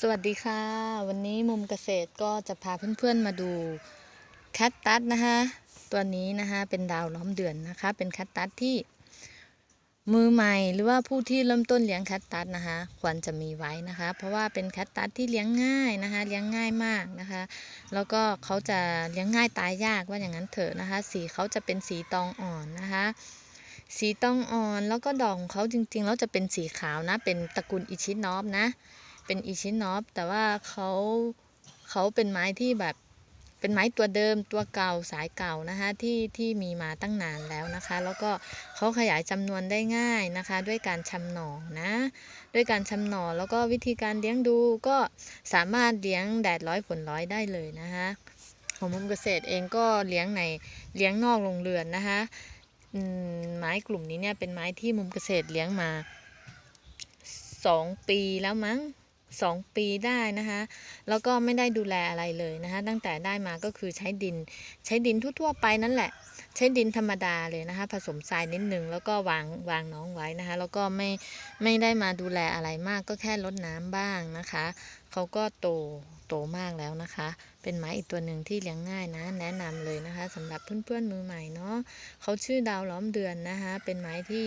สวัสดีค่ะ วันนี้มุมเกษตรก็จะพาเพื่อนๆมาดูแคทตัสนะคะตัวนี้นะคะเป็นดาวล้อมเดือนนะคะ เป็นแคทตัสที่มือใหม่หรือว่าผู้ที่เริ่มต้นเลี้ยงแคทตัสนะคะ ควรจะมีไว้นะคะ เพราะว่าเป็นแคทตัสที่เลี้ยงง่ายนะคะ เลี้ยงง่ายมากนะคะ แล้วก็เขาจะเลี้ยงง่ายตายยากว่าอย่างนั้นเถอะนะคะ สีเขาจะเป็นสีตองอ่อนนะคะสีตองอ่อนแล้วก็ดอกของเขาจริงๆแล้วจะเป็นสีขาวนะ เป็นตระกูลอิชินอฟนะ เป็นอีชินอฟแต่ว่าเขาเขาเป็นไม้ที่แบบเป็นไม้ตัวเดิมตัวเก่าสายเก่านะคะที่ที่มีมาตั้งนานแล้วนะคะ แล้วก็เขาขยายจำนวนได้ง่ายนะคะ ด้วยการชำหน่อนะด้วยการชำหน่อแล้วก็วิธีการเลี้ยงดูก็สามารถเลี้ยงแดดร้อยฝนร้อยได้เลยนะคะของมุมเกษตรเองก็เลี้ยงในเลี้ยงนอกโรงเรือนนะคะอืมไม้กลุ่มนี้เนี่ยเป็นไม้ที่มุมเกษตรเลี้ยงมาสองปีแล้วมั้ง สองปีได้นะคะแล้วก็ไม่ได้ดูแลอะไรเลยนะคะตั้งแต่ได้มาก็คือใช้ดินใช้ดินทั่วๆไปนั่นแหละ ใช้ดินธรรมดาเลยนะคะผสมทรายนิดนึงแล้วก็วางวางน้องไว้นะคะแล้วก็ไม่ไม่ได้มาดูแลอะไรมากก็แค่ลดน้ำบ้างนะคะเขาก็โตโตมากแล้วนะคะ เป็นไม้อีกตัวหนึ่งที่เลี้ยงง่ายนะ แนะนำเลยนะคะสำหรับเพื่อนๆมือใหม่เนาะเขาชื่อดาวล้อมเดือนนะคะเป็นไม้ที่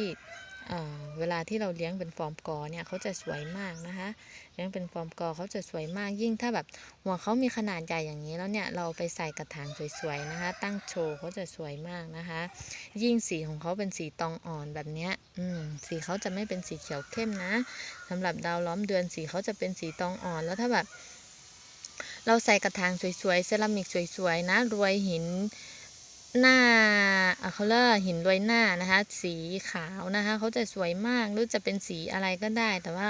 เวลาที่เราเลี้ยงเป็นฟอร์มกอเนี่ยเขาจะสวยมากนะคะ เลี้ยงเป็นฟอร์มกอเขาจะสวยมากยิ่งถ้าแบบหัวเขามีขนาดใหญ่อย่างนี้แล้วเนี่ยเราไปใส่กระถางสวยๆนะคะ ตั้งโชว์เขาจะสวยมากนะคะ ยิ่งสีของเขาเป็นสีตองอ่อนแบบเนี้ยอืมสีเขาจะไม่เป็นสีเขียวเข้มนะสำหรับดาวล้อมเดือนสีเขาจะเป็นสีตองอ่อนแล้วถ้าแบบเราใส่กระถางสวยๆเซรามิกสวยๆนะรวยหิน หน้าอะเขาเรียกหินรวยหน้านะคะ สีขาวนะคะเขาจะสวยมากหรือจะเป็นสีอะไรก็ได้ แต่ว่า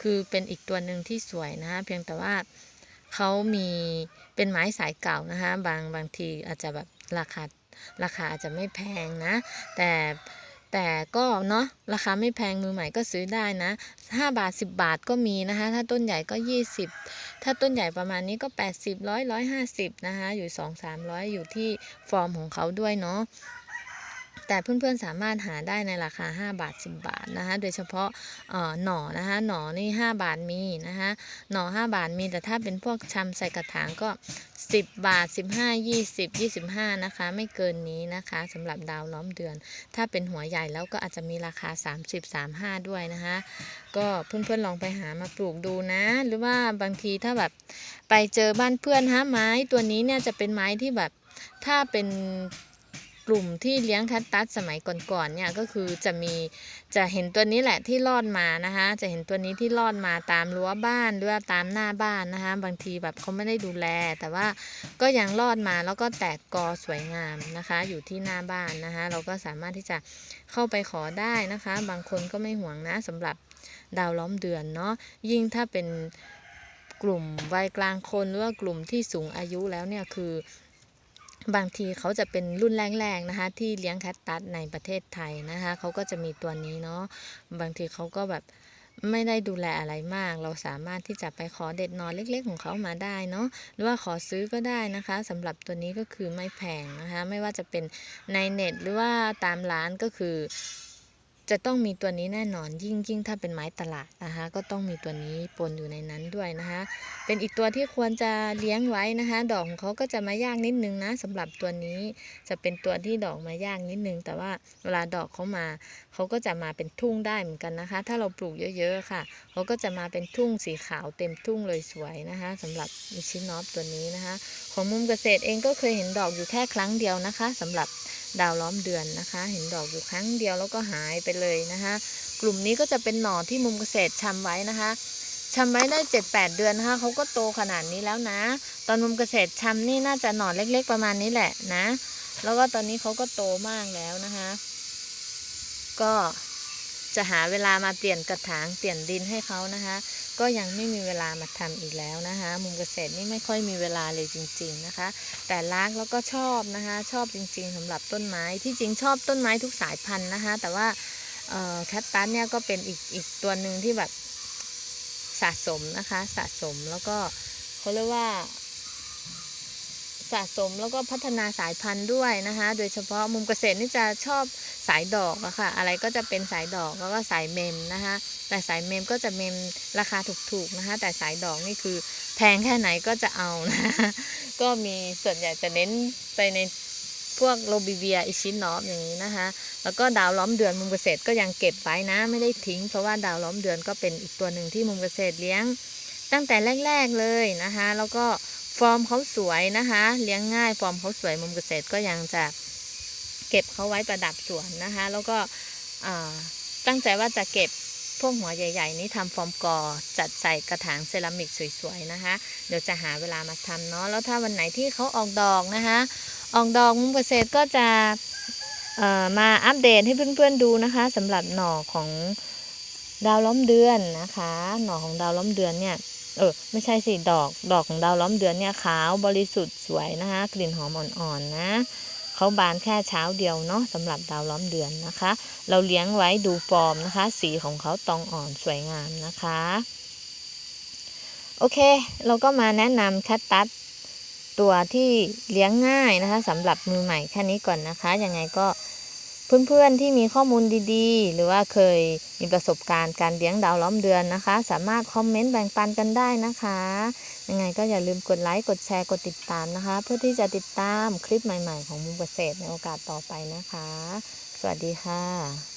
คือเป็นอีกตัวหนึ่งที่สวยนะคะเพียงแต่ว่าเขามีเป็นไม้สายเก่านะคะ บางบางทีอาจจะแบบราคาราคาอาจจะไม่แพงนะ แต่ แต่ก็เนาะราคาไม่แพงมือใหม่ก็ซื้อได้นะ 5 บาท 10 บาทก็มีนะคะ ถ้าต้นใหญ่ก็ 20 ถ้าต้นใหญ่ประมาณนี้ก็ 80 100 150 นะคะ อยู่ 2 300 อยู่ที่ฟอร์มของเขาด้วยเนาะ แต่เพื่อนๆสามารถหาได้ในราคา 5 บาท 10 บาทนะคะโดยเฉพาะหน่อนะคะหน่อนี่ 5 บาทมีนะคะหน่อ 5 บาทมีแต่ถ้าเป็นพวกชำใส่กระถางก็ 10 บาท 15 20 25 นะคะ ไม่เกินนี้นะคะสำหรับดาวล้อมเดือน ถ้าเป็นหัวใหญ่แล้วก็อาจจะมีราคา 30 35 ด้วยนะคะก็เพื่อนๆลองไปหามาปลูกดูนะ หรือว่าบางทีถ้าแบบไปเจอบ้านเพื่อนฮะไม้ตัวนี้เนี่ยจะเป็นไม้ที่แบบถ้าเป็น กลุ่มที่เลี้ยงแคคตัสสมัยก่อนๆเนี่ยก็คือจะมีจะเห็นตัวนี้แหละที่รอดมานะคะจะเห็นตัวนี้ที่รอดมาตามรั้วบ้านหรือว่าตามหน้าบ้านนะคะบางทีแบบเขาไม่ได้ดูแล แต่ว่าก็ยังรอดมาแล้วก็แตกกอสวยงามนะคะ อยู่ที่หน้าบ้านนะคะเราก็สามารถที่จะเข้าไปขอได้นะคะ บางคนก็ไม่ห่วงนะสำหรับดาวล้อมเดือนเนาะยิ่งถ้าเป็นกลุ่มวัยกลางคนหรือว่ากลุ่มที่สูงอายุแล้วเนี่ยคือ บางทีเขาจะเป็นรุ่นแรกๆนะคะ ที่เลี้ยงแคทตัสในประเทศไทยนะคะ เขาก็จะมีตัวนี้เนาะบางทีเขาก็แบบไม่ได้ดูแลอะไรมาก เราสามารถที่จะไปขอเด็ดนอนเล็ก ๆ ของเขามาได้เนาะหรือว่าขอซื้อก็ได้นะคะสำหรับตัวนี้ก็คือไม่แพงนะคะ ไม่ว่าจะเป็นในเน็ตหรือว่าตามร้านก็คือ จะต้องมีตัวนี้แน่นอนยิ่งยิ่งถ้าเป็นไม้ตลาดนะคะก็ต้องมีตัวนี้ปนอยู่ในนั้นด้วยนะคะ เป็นอีกตัวที่ควรจะเลี้ยงไว้นะคะ ดอกของเขาก็จะมายากนิดนึงนะสำหรับตัวนี้จะเป็นตัวที่ดอกมายากนิดนึง แต่ว่าเวลาดอกเขามาเขาก็จะมาเป็นทุ่งได้เหมือนกันนะคะ ถ้าเราปลูกเยอะๆค่ะเขาก็จะมาเป็นทุ่งสีขาวเต็มทุ่งเลยสวยนะคะสำหรับมิชินอฟตัวนี้นะคะ ของมุมเกษตรเองก็เคยเห็นดอกอยู่แค่ครั้งเดียวนะคะสำหรับ ดาวล้อมเดือนนะคะ เห็นดอกอยู่ครั้งเดียวแล้วก็หายไปเลยนะคะ กลุ่มนี้ก็จะเป็นหน่อที่มุมเกษตรชำไว้นะคะชำไว้ได้เจ็ดแปดเดือนนะคะเขาก็โตขนาดนี้แล้วนะ ตอนมุมเกษตรชำนี่น่าจะหน่อเล็ก ๆ ประมาณนี้แหละนะ แล้วก็ตอนนี้เขาก็โตมากแล้วนะคะ ก็ จะหาเวลามาเปลี่ยนกระถางเปลี่ยนดินให้เขานะคะ ก็ยังไม่มีเวลามาทำอีกแล้วนะคะ มุมเกษตรนี่ไม่ค่อยมีเวลาเลยจริง ๆนะคะ แต่รักแล้วก็ชอบนะคะ ชอบจริง ๆสำหรับต้นไม้ที่จริงชอบต้นไม้ทุกสายพันธุ์นะคะ แต่ว่าแคทตัสเนี่ยก็เป็นอีกอีกตัวหนึ่งที่แบบสะสมนะคะ สะสมแล้วก็เขาเรียกว่า สะสมแล้วก็พัฒนาสายพันธุ์ด้วยนะคะ โดยเฉพาะมุมเกษตรนี่จะชอบสายดอกอะค่ะ อะไรก็จะเป็นสายดอกแล้วก็สายเมมนะคะ แต่สายเมมก็จะเมมราคาถูกๆนะคะ แต่สายดอกนี่คือแพงแค่ไหนก็จะเอานะก็มีส่วนใหญ่จะเน้นไปในพวกโรบิเวียอิชินอฟอย่างนี้นะคะ แล้วก็ดาวล้อมเดือนมุมเกษตรก็ยังเก็บไว้นะ ไม่ได้ทิ้ง เพราะว่าดาวล้อมเดือนก็เป็นอีกตัวหนึ่งที่มุมเกษตรเลี้ยง ตั้งแต่แรก ๆเลยนะคะ แล้วก็ ฟอร์มเขาสวยนะคะ เลี้ยงง่ายฟอร์มเขาสวยมุมเกษตรก็ยังจะเก็บเขาไว้ประดับสวนนะคะ แล้วก็ตั้งใจว่าจะเก็บพวกหัวใหญ่ ๆ นี้ทำฟอร์มกอจัดใส่กระถางเซรามิกสวยๆนะคะ เดี๋ยวจะหาเวลามาทำเนาะแล้วถ้าวันไหนที่เขาออกดอกนะคะ ออกดอกมุมเกษตรก็จะมาอัปเดตให้เพื่อนๆดูนะคะสำหรับหน่อของดาวล้อมเดือนนะคะ หน่อของดาวล้อมเดือนเนี่ย เออไม่ใช่สิดอกดอกของดาวล้อมเดือนเนี่ยขาวบริสุทธิ์สวยนะคะกลิ่นหอมอ่อนๆนะเขาบานแค่เช้าเดียวเนาะสำหรับดาวล้อมเดือนนะคะ เราเลี้ยงไว้ดูฟอร์มนะคะ สีของเขาตองอ่อนสวยงามนะคะโอเค เราก็มาแนะนำแคตตัสตัวที่เลี้ยงง่ายนะคะสำหรับมือใหม่แค่นี้ก่อนนะคะ ยังไงก็ เพื่อนๆที่มีข้อมูลดีๆ หรือว่าเคยมีประสบการณ์การเลี้ยงดาวล้อมเดือนนะคะ สามารถคอมเมนต์แบ่งปันกันได้นะคะยังไงก็อย่าลืมกดไลค์กดแชร์กดติดตามนะคะ เพื่อที่จะติดตามคลิปใหม่ๆ ของมุมเกษตรในโอกาสต่อไปนะคะ สวัสดีค่ะ